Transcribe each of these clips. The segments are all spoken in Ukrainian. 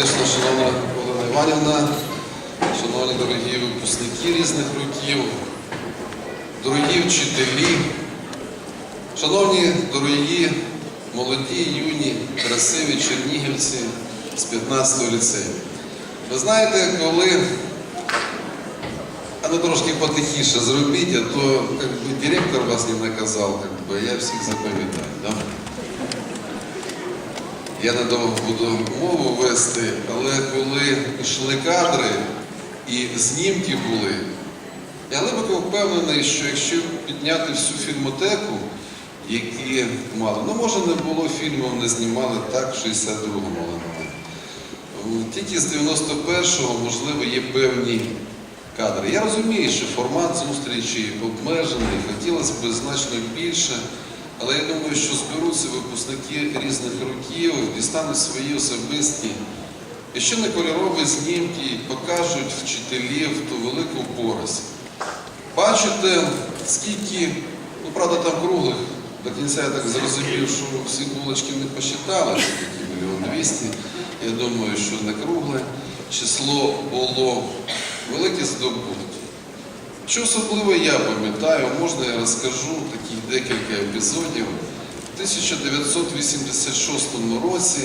сердечно, шановна Олена Іванівна, шановні дорогі випускники різних років, дорогі вчителі, шановні дорогі молоді, юні, красиві чернігівці з 15-го ліцею. Ви знаєте, коли ну трошки потихіше зробіть, а то как бы, директор вас не наказав, как бы, я всіх запам'ятаю. Да? Я недовго буду мову вести, але коли йшли кадри і знімки були, я глибоко впевнений, що якщо підняти всю фільмотеку, які мали, ну може не було фільмів, не знімали так, в 62-му, але. Тільки з 91-го, можливо, є певні кадри. Я розумію, що формат зустрічі обмежений, хотілося б значно більше, але я думаю, що зберуться випускники різних років, дістануть свої особисті, і ще не кольорові знімки, покажуть вчителів ту велику порость. Бачите, скільки, ну правда, там круглих, до кінця я так зрозумів, що всі булочки не посчитали, скільки мільйон двісті. Я думаю, що не кругле число було великі здобутки. Що особливо я пам'ятаю, можна я розкажу таких декілька епізодів. У 1986 році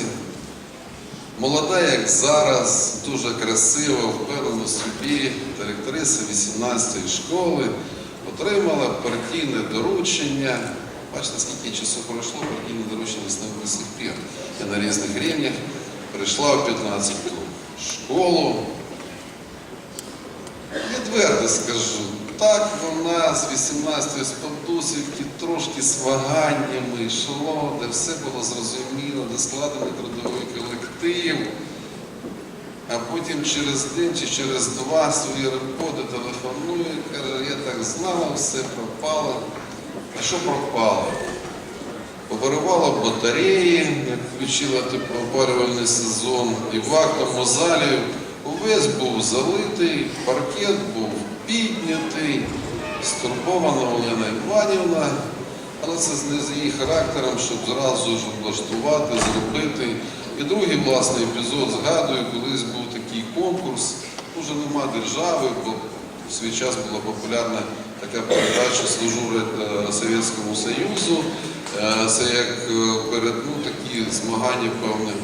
молода, як зараз, дуже красива, впевнена собі директриса 18-ї школи отримала партійне доручення. Бачите, скільки часу пройшло, партійне доручення стало до сих пір. Я на різних рівнях прийшла в 15-ту школу. Відверто скажу, так вона з 18-ї спадусівки трошки з ваганнями йшло, де все було зрозуміло, де складений трудовий колектив. А потім через день чи через два свої роботи телефонує, каже, я так знала, все пропало. А що пропало? Повиривала батареї, включила теплоопалювальний сезон, і в актовому залі увесь був залитий, паркет був піднятий, стурбована Олена Іванівна, але це не з її характером, щоб зразу ж облаштувати, зробити. І другий власний епізод згадую, колись був такий конкурс, вже нема держави, бо в свій час була популярна така передача «Служу е, Совєтському Союзу. Е, Це як е, перед ну, такі змагання певних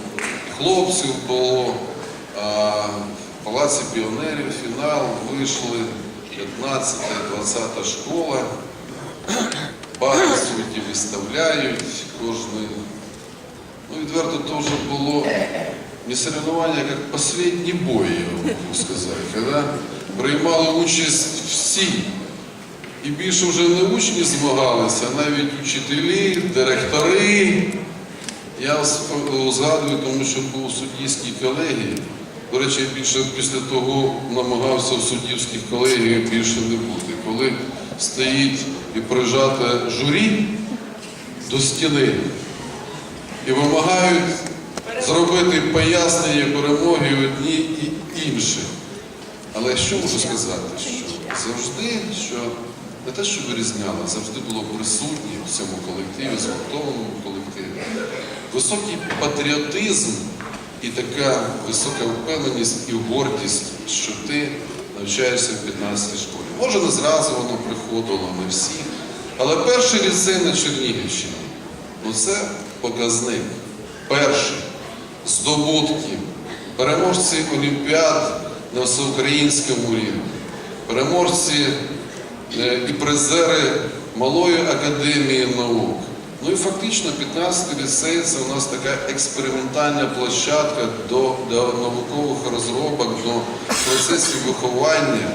хлопців було. В Палаці піонерів фінал вийшли 15-20 школа. Багато суддів виставляють, кожний. Ну, відверто то вже було не соревновання, як останній бой, я можу сказати, коли приймали участь всі. І більше вже не учні змагалися, а навіть учителі, директори. Я згадую, тому що був у суддівській колегії. До речі, більше після того намагався в суддівських колегіях більше не бути. Коли стоїть і прижате журі до стіни і вимагають зробити пояснення перемоги одні і інші. Але що можу сказати? Що завжди, що не те, що вирізняло, завжди було присутнє в цьому колективі, згуртованому колективі. Високий патріотизм і така висока впевненість і гордість, що ти навчаєшся в 15 школі. Може, не зразу воно приходило, не всі. Але перший ліцей на Чернігівщині ну це показник. Перший здобутки, переможці олімпіад на всеукраїнському рівні, переможці е, і призери Малої академії наук. Ну і фактично 15 ліцей це у нас така експериментальна площадка до, до наукових розробок, до процесів виховання,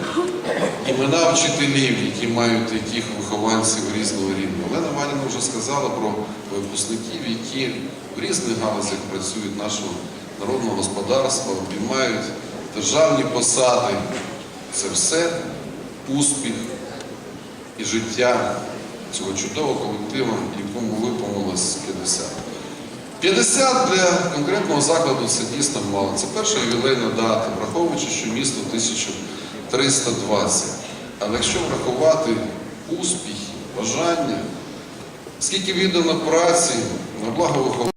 імена вчителів, які мають таких вихованців різного рівня. Олена Ваніна вже сказала про випускників, які в різних галузях працюють нашого народного господарства, обіймають державні посади. Це все успіх і життя цього чудового колективу, якому виповнилось 50. 50 для конкретного закладу це дійсно мало. Це перша ювілейна дата, враховуючи, що місто 1320. Але якщо врахувати успіхи, бажання, скільки віддано праці на благо виховання,